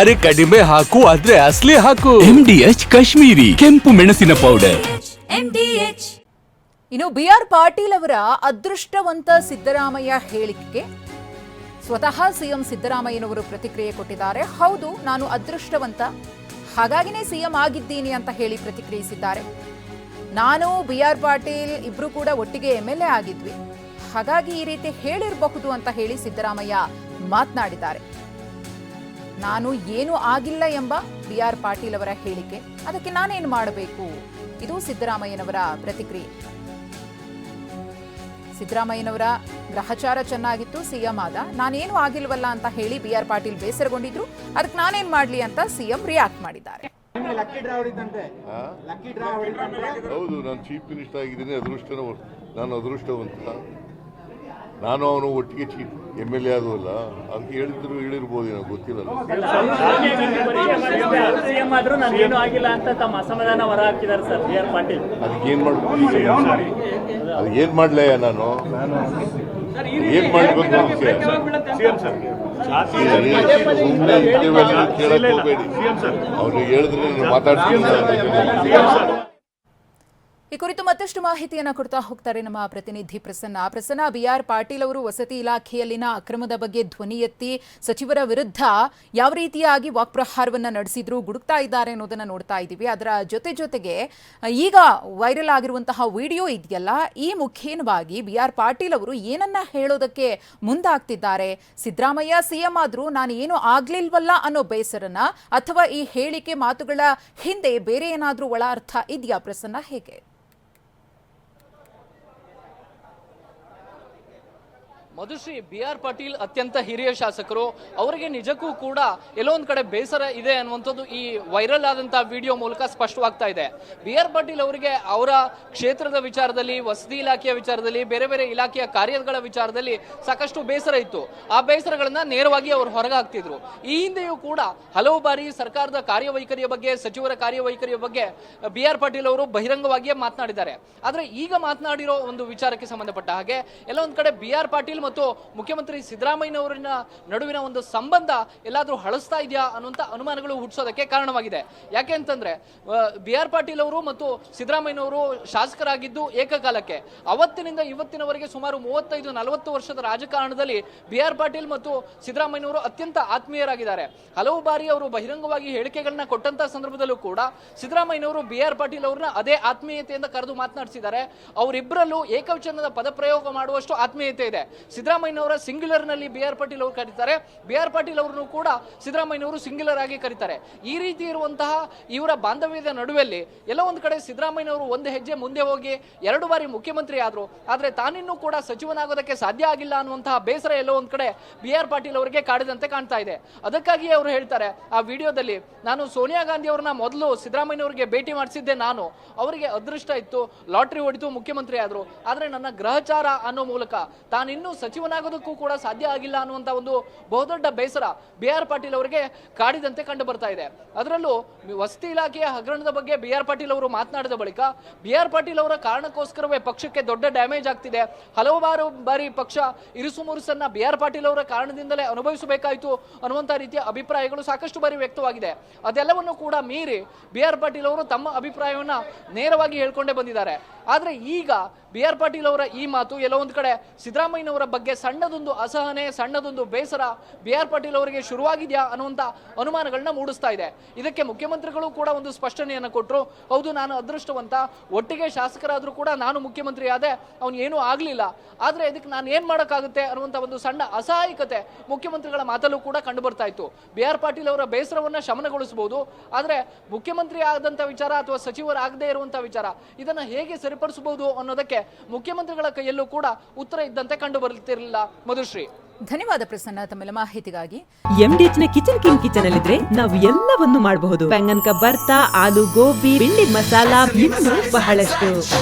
ಅರೆ ಕಡಿಮೆ ಹಾಕು ಆದ್ರೆ ಅಸ್ಲಿ ಹಾಕು. ಎಂ ಡಿ ಎಚ್ ಕಾಶ್ಮೀರಿ ಕೆಂಪು ಮೆಣಸಿನ ಪೌಡರ್ ಇನ್ನು ಬಿ ಆರ್ ಪಾಟೀಲ್ ಅವರ ಅದೃಷ್ಟವಂತ ಸಿದ್ದರಾಮಯ್ಯ ಹೇಳಿಕೆಗೆ ಸ್ವತಃ ಸಿಎಂ ಸಿದ್ದರಾಮಯ್ಯನವರು ಪ್ರತಿಕ್ರಿಯೆ ಕೊಟ್ಟಿದ್ದಾರೆ. ಹೌದು ನಾನು ಅದೃಷ್ಟವಂತ. ಹಾಗಾಗಿನೇ ಸಿಎಂ ಆಗಿದ್ದೀನಿ ಅಂತ ಹೇಳಿ ಪ್ರತಿಕ್ರಿಯಿಸಿದ್ದಾರೆ. ನಾನು ಬಿ ಆರ್ ಪಾಟೀಲ್ ಇಬ್ರು ಕೂಡ ಒಟ್ಟಿಗೆ ಎಂ ಎಲ್ ಎ ಆಗಿದ್ವಿ. ಹಾಗಾಗಿ ಈ ರೀತಿ ಹೇಳಿರಬಹುದು ಅಂತ ಹೇಳಿ ಸಿದ್ದರಾಮಯ್ಯ ಮಾತನಾಡಿದ್ದಾರೆ. ನಾನು ಏನೂ ಆಗಿಲ್ಲ ಎಂಬ ಬಿ ಆರ್ ಪಾಟೀಲ್ ಅವರ ಹೇಳಿಕೆ. ಅದಕ್ಕೆ ನಾನೇನು ಮಾಡಬೇಕು? ಇದು ಸಿದ್ದರಾಮಯ್ಯನವರ ಪ್ರತಿಕ್ರಿಯೆ. ಸಿದ್ದರಾಮಯ್ಯನವರ ಗ್ರಹಚಾರ ಚೆನ್ನಾಗಿತ್ತು ಸಿಎಂ ಆದ. ನಾನೇನು ಆಗಿಲ್ವಲ್ಲ ಅಂತ ಹೇಳಿ ಬಿ ಆರ್ ಪಾಟೀಲ್ ಬೇಸರಗೊಂಡಿದ್ರು. ಅದಕ್ಕೆ ನಾನೇನು ಮಾಡಲಿ ಅಂತ ಸಿಎಂ ರಿಯಾಕ್ಟ್ ಮಾಡಿದ್ದಾರೆ. ಹೌದು ನಾನು ಚೀಫ್ ಮಿನಿಸ್ಟರ್ ಆಗಿದ್ದೀನಿ ಅದೃಷ್ಟನ ನಾನು ಅದೃಷ್ಟವಂತ. ನಾನು ಅವನು ಒಟ್ಟಿಗೆ ಚೀಫ್ ಎಂ ಎಲ್ ಎ ಆಗೋಲ್ಲ ಅದಕ್ಕೆ ಹೇಳಿದ್ರು ಹೇಳಿರ್ಬೋದು ಏನೋ ಗೊತ್ತಿಲ್ಲ ಅದಕ್ಕೇನ್ ಮಾಡ್ಬೋದು ಏನು ಆಗಿಲ್ಲ ಅಂತ ತಮ್ಮ ಅಸಮಾಧಾನ ಹೊರ ಹಾಕಿದ್ದಾರೆ ಸರ್ ಬಿ ಆರ್ ಪಾಟೀಲ್. ಅದಕ್ಕೆ ಏನು ಮಾಡ್ಬೇಕು ಅದು ಏನು ಮಾಡಲೇ ನಾನು? ಏನು ಮಾಡಬೇಕು ಸುಮ್ಮನೆ ಹೋಗಬೇಡಿ. ಅವ್ರಿಗೆ ಹೇಳಿದ್ರೆ ನಾನು ಮಾತಾಡ್ತೀನಿ. ಈ ಕುರಿತು ಮತ್ತಷ್ಟು ಮಾಹಿತಿಯನ್ನು ಕೊಡ್ತಾ ಹೋಗ್ತಾರೆ ನಮ್ಮ ಪ್ರತಿನಿಧಿ ಪ್ರಸನ್ನ. ಪ್ರಸನ್ನ ಬಿ ಆರ್ ಪಾಟೀಲ್ ಅವರು ವಸತಿ ಇಲಾಖೆಯಲ್ಲಿನ ಅಕ್ರಮದ ಬಗ್ಗೆ ಧ್ವನಿ ಎತ್ತಿ ಸಚಿವರ ವಿರುದ್ಧ ಯಾವ ರೀತಿಯಾಗಿ ವಾಕ್ಪ್ರಹಾರವನ್ನು ನಡೆಸಿದ್ರು, ಗುಡುಕ್ತಾ ಇದ್ದಾರೆ ಅನ್ನೋದನ್ನ ನೋಡ್ತಾ ಇದ್ದೀವಿ. ಅದರ ಜೊತೆ ಜೊತೆಗೆ, ಈಗ ವೈರಲ್ ಆಗಿರುವಂತಹ ವಿಡಿಯೋ ಇದೆಯಲ್ಲ, ಈ ಮುಖೇನವಾಗಿ ಬಿ ಆರ್ ಪಾಟೀಲ್ ಅವರು ಏನನ್ನ ಹೇಳೋದಕ್ಕೆ ಮುಂದಾಗ್ತಿದ್ದಾರೆ? ಸಿದ್ದರಾಮಯ್ಯ, ಸಿಎಂ ಆದರೂ ನಾನು ಏನು ಆಗ್ಲಿಲ್ವಲ್ಲ ಅನ್ನೋ ಬೇಸರನ ಅಥವಾ ಈ ಹೇಳಿಕೆ ಮಾತುಗಳ ಹಿಂದೆ ಬೇರೆ ಏನಾದರೂ ಒಳ ಅರ್ಥ ಇದೆಯಾ ಪ್ರಸನ್ನ? ಹೇಗೆ? ಮಧುಶ್ರೀ ಬಿ ಆರ್ ಪಾಟೀಲ್ ಅತ್ಯಂತ ಹಿರಿಯ ಶಾಸಕರು, ಅವರಿಗೆ ನಿಜಕ್ಕೂ ಕೂಡ ಎಲ್ಲೋ ಒಂದು ಕಡೆ ಬೇಸರ ಇದೆ ಅನ್ನುವಂಥದ್ದು ಈ ವೈರಲ್ ಆದಂತಹ ವಿಡಿಯೋ ಮೂಲಕ ಸ್ಪಷ್ಟವಾಗ್ತಾ ಇದೆ. ಬಿ ಆರ್ ಪಾಟೀಲ್ ಅವರಿಗೆ ಅವರ ಕ್ಷೇತ್ರದ ವಿಚಾರದಲ್ಲಿ, ವಸತಿ ಇಲಾಖೆಯ ವಿಚಾರದಲ್ಲಿ, ಬೇರೆ ಬೇರೆ ಇಲಾಖೆಯ ಕಾರ್ಯಗಳ ವಿಚಾರದಲ್ಲಿ ಸಾಕಷ್ಟು ಬೇಸರ ಇತ್ತು. ಆ ಬೇಸರಗಳನ್ನ ನೇರವಾಗಿ ಅವರು ಹೊರಗೆ ಹಾಕ್ತಿದ್ರು ಈ ಹಿಂದೆಯೂ ಕೂಡ ಹಲವು ಬಾರಿ ಸರ್ಕಾರದ ಕಾರ್ಯವೈಖರಿಯ ಬಗ್ಗೆ, ಸಚಿವರ ಕಾರ್ಯವೈಖರಿಯ ಬಗ್ಗೆ ಬಿ ಆರ್ ಪಾಟೀಲ್ ಅವರು ಬಹಿರಂಗವಾಗಿಯೇ ಮಾತನಾಡಿದ್ದಾರೆ. ಆದರೆ ಈಗ ಮಾತನಾಡಿರೋ ಒಂದು ವಿಚಾರಕ್ಕೆ ಸಂಬಂಧಪಟ್ಟ ಹಾಗೆ ಎಲ್ಲ ಒಂದ್ ಕಡೆ ಬಿ ಆರ್ ಪಾಟೀಲ್ ಮತ್ತು ಮುಖ್ಯಮಂತ್ರಿ ಸಿದ್ದರಾಮಯ್ಯನವರಿನ ನಡುವಿನ ಒಂದು ಸಂಬಂಧ ಎಲ್ಲಾದರೂ ಹಳಸ್ತಾ ಇದೆಯಾ ಅನ್ನುವಂಥ ಅನುಮಾನಗಳು ಹುಟ್ಟಿಸೋದಕ್ಕೆ ಕಾರಣವಾಗಿದೆ. ಯಾಕೆ ಅಂತಂದ್ರೆ ಬಿ ಆರ್ ಪಾಟೀಲ್ ಅವರು ಮತ್ತು ಸಿದ್ದರಾಮಯ್ಯನವರು ಶಾಸಕರಾಗಿದ್ದು ಏಕಕಾಲಕ್ಕೆ. ಅವತ್ತಿನಿಂದ ಇವತ್ತಿನವರೆಗೆ ಸುಮಾರು ಮೂವತ್ತೈದು, ನಲವತ್ತು ವರ್ಷದ ರಾಜಕಾರಣದಲ್ಲಿ ಬಿ ಆರ್ ಪಾಟೀಲ್ ಮತ್ತು ಸಿದ್ದರಾಮಯ್ಯನವರು ಅತ್ಯಂತ ಆತ್ಮೀಯರಾಗಿದ್ದಾರೆ. ಹಲವು ಬಾರಿ ಅವರು ಬಹಿರಂಗವಾಗಿ ಹೇಳಿಕೆಗಳನ್ನ ಕೊಟ್ಟಂತ ಸಂದರ್ಭದಲ್ಲೂ ಕೂಡ ಸಿದ್ದರಾಮಯ್ಯನವರು ಬಿ ಆರ್ ಪಾಟೀಲ್ ಅವ್ರನ್ನ ಅದೇ ಆತ್ಮೀಯತೆಯಿಂದ ಕರೆದು ಮಾತನಾಡಿಸಿದ್ದಾರೆ. ಅವರಿಬ್ಬರಲ್ಲೂ ಏಕವಚನದ ಪದಪ್ರಯೋಗ ಮಾಡುವಷ್ಟು ಆತ್ಮೀಯತೆ ಇದೆ. ಸಿದ್ದರಾಮಯ್ಯನವರ ಸಿಂಗ್ಯುಲರ್ನಲ್ಲಿ ಬಿ ಆರ್ ಪಾಟೀಲ್ ಅವರು ಕರೀತಾರೆ. ಬಿ ಆರ್ ಪಾಟೀಲ್ ಅವರನ್ನು ಕೂಡ ಸಿದ್ದರಾಮಯ್ಯನವರು ಸಿಂಗ್ಯುಲರ್ ಆಗಿ ಕರೀತಾರೆ. ಈ ರೀತಿ ಇರುವಂತಹ ಇವರ ಬಾಂಧವ್ಯದ ನಡುವೆಯಲ್ಲಿ ಎಲ್ಲ ಒಂದು ಕಡೆ ಸಿದ್ದರಾಮಯ್ಯನವರು ಒಂದು ಹೆಜ್ಜೆ ಮುಂದೆ ಹೋಗಿ ಎರಡು ಬಾರಿ ಮುಖ್ಯಮಂತ್ರಿ ಆದರು. ಆದರೆ ತಾನಿನ್ನೂ ಕೂಡ ಸಚಿವನಾಗೋದಕ್ಕೆ ಸಾಧ್ಯ ಆಗಿಲ್ಲ ಅನ್ನುವಂತಹ ಬೇಸರ ಎಲ್ಲೋ ಒಂದು ಕಡೆ ಬಿ ಆರ್ ಪಾಟೀಲ್ ಅವರಿಗೆ ಕಾಡಿದಂತೆ ಕಾಣ್ತಾ ಇದೆ. ಅದಕ್ಕಾಗಿ ಅವರು ಹೇಳ್ತಾರೆ, ಆ ವಿಡಿಯೋದಲ್ಲಿ ನಾನು ಸೋನಿಯಾ ಗಾಂಧಿ ಅವರನ್ನ ಮೊದಲು ಸಿದ್ದರಾಮಯ್ಯನವರಿಗೆ ಭೇಟಿ ಮಾಡಿಸಿದ್ದೆ ನಾನು. ಅವರಿಗೆ ಅದೃಷ್ಟ ಇತ್ತು, ಲಾಟ್ರಿ ಹೊಡಿತು ಮುಖ್ಯಮಂತ್ರಿ ಆದರು. ಆದರೆ ನನ್ನ ಗ್ರಹಚಾರ ಅನ್ನೋ ಮೂಲಕ ತಾನಿನ್ನೂ ಸಚಿವನಾಗೋದಕ್ಕೂ ಕೂಡ ಸಾಧ್ಯ ಆಗಿಲ್ಲ ಅನ್ನುವಂತ ಒಂದು ಬಹುದೊಡ್ಡ ಬೇಸರ ಬಿ ಆರ್ ಪಾಟೀಲ್ ಅವರಿಗೆ ಕಾಡಿದಂತೆ ಕಂಡು ಬರ್ತಾ ಇದೆ. ಅದರಲ್ಲೂ ವಸತಿ ಇಲಾಖೆಯ ಹಗರಣದ ಬಗ್ಗೆ ಬಿ ಆರ್ ಪಾಟೀಲ್ ಅವರು ಮಾತನಾಡಿದ ಬಳಿಕ ಬಿ ಆರ್ ಪಾಟೀಲ್ ಅವರ ಕಾರಣಕ್ಕೋಸ್ಕರವೇ ಪಕ್ಷಕ್ಕೆ ದೊಡ್ಡ ಡ್ಯಾಮೇಜ್ ಆಗ್ತಿದೆ. ಹಲವಾರು ಬಾರು ಬಾರಿ ಪಕ್ಷ ಇರುಸುಮುರುಸನ್ನ ಬಿ ಆರ್ ಪಾಟೀಲ್ ಅವರ ಕಾರಣದಿಂದಲೇ ಅನುಭವಿಸಬೇಕಾಯಿತು ಅನ್ನುವಂಥ ರೀತಿಯ ಅಭಿಪ್ರಾಯಗಳು ಸಾಕಷ್ಟು ಬಾರಿ ವ್ಯಕ್ತವಾಗಿದೆ. ಅದೆಲ್ಲವನ್ನು ಕೂಡ ಮೀರಿ ಬಿ ಆರ್ ಪಾಟೀಲ್ ಅವರು ತಮ್ಮ ಅಭಿಪ್ರಾಯವನ್ನು ನೇರವಾಗಿ ಹೇಳ್ಕೊಂಡೇ ಬಂದಿದ್ದಾರೆ. ಆದರೆ ಈಗ ಬಿ ಆರ್ ಪಾಟೀಲ್ ಅವರ ಈ ಮಾತು ಎಲ್ಲೋ ಒಂದು ಕಡೆ. ಸಿದ್ದರಾಮಯ್ಯನವರ ಬಗ್ಗೆ ಸಣ್ಣದೊಂದು ಅಸಹನೆ, ಸಣ್ಣದೊಂದು ಬೇಸರ ಬಿ ಆರ್ ಪಾಟೀಲ್ ಅವರಿಗೆ ಶುರುವಾಗಿದೆಯಾ ಅನ್ನುವಂತ ಅನುಮಾನಗಳನ್ನ ಮೂಡಿಸ್ತಾ ಇದೆ. ಇದಕ್ಕೆ ಮುಖ್ಯಮಂತ್ರಿಗಳು ಕೂಡ ಒಂದು ಸ್ಪಷ್ಟನೆಯನ್ನು ಕೊಟ್ಟರು ಹೌದು, ನಾನು ಅದೃಷ್ಟವಂತ. ಒಟ್ಟಿಗೆ ಶಾಸಕರಾದರೂ ಕೂಡ ನಾನು ಮುಖ್ಯಮಂತ್ರಿ ಆದೆ. ಅವನು ಏನೂ ಆಗಲಿಲ್ಲ. ಆದರೆ ಇದಕ್ಕೆ ನಾನು ಏನು ಮಾಡೋಕ್ಕಾಗುತ್ತೆ ಅನ್ನುವಂತ ಒಂದು ಸಣ್ಣ ಅಸಹಾಯಕತೆ ಮುಖ್ಯಮಂತ್ರಿಗಳ ಮಾತಲ್ಲೂ ಕೂಡ ಕಂಡು ಬರ್ತಾ ಇತ್ತು. ಬಿ ಆರ್ ಪಾಟೀಲ್ ಅವರ ಬೇಸರವನ್ನ ಶಮನಗೊಳಿಸಬಹುದು ಆದರೆ ಮುಖ್ಯಮಂತ್ರಿ ಆದಂಥ ವಿಚಾರ ಅಥವಾ ಸಚಿವರಾಗದೇ ಇರುವಂಥ ವಿಚಾರ, ಇದನ್ನ ಹೇಗೆ ಸರಿಪಡಿಸಬಹುದು ಅನ್ನೋದಕ್ಕೆ ಮುಖ್ಯಮಂತ್ರಿಗಳ ಕೈಯಲ್ಲೂ ಕೂಡ ಉತ್ತರ ಇದ್ದಂತೆ ಕಂಡು ಬರುತ್ತಿರಲಿಲ್ಲ. ಮಧುಶ್ರೀ. ಧನ್ಯವಾದ ಪ್ರಸನ್ನ ತಮ್ಮೆಲ್ಲ ಮಾಹಿತಿಗಾಗಿ. ಎಂಡಿಎಚ್ನ ಕಿಚನ್ ಕಿಂಗ್ ಕಿಚನ್ ಅಲ್ಲಿದ್ರೆ ನಾವು ಎಲ್ಲವನ್ನು ಮಾಡಬಹುದು. ಬೆಂಗನ್ ಬರ್ತಾ ಆಲೂ ಗೋಬಿ ಬಿಂಡಿ ಮಸಾಲಾ ಇನ್ನೂ ಬಹಳಷ್ಟು.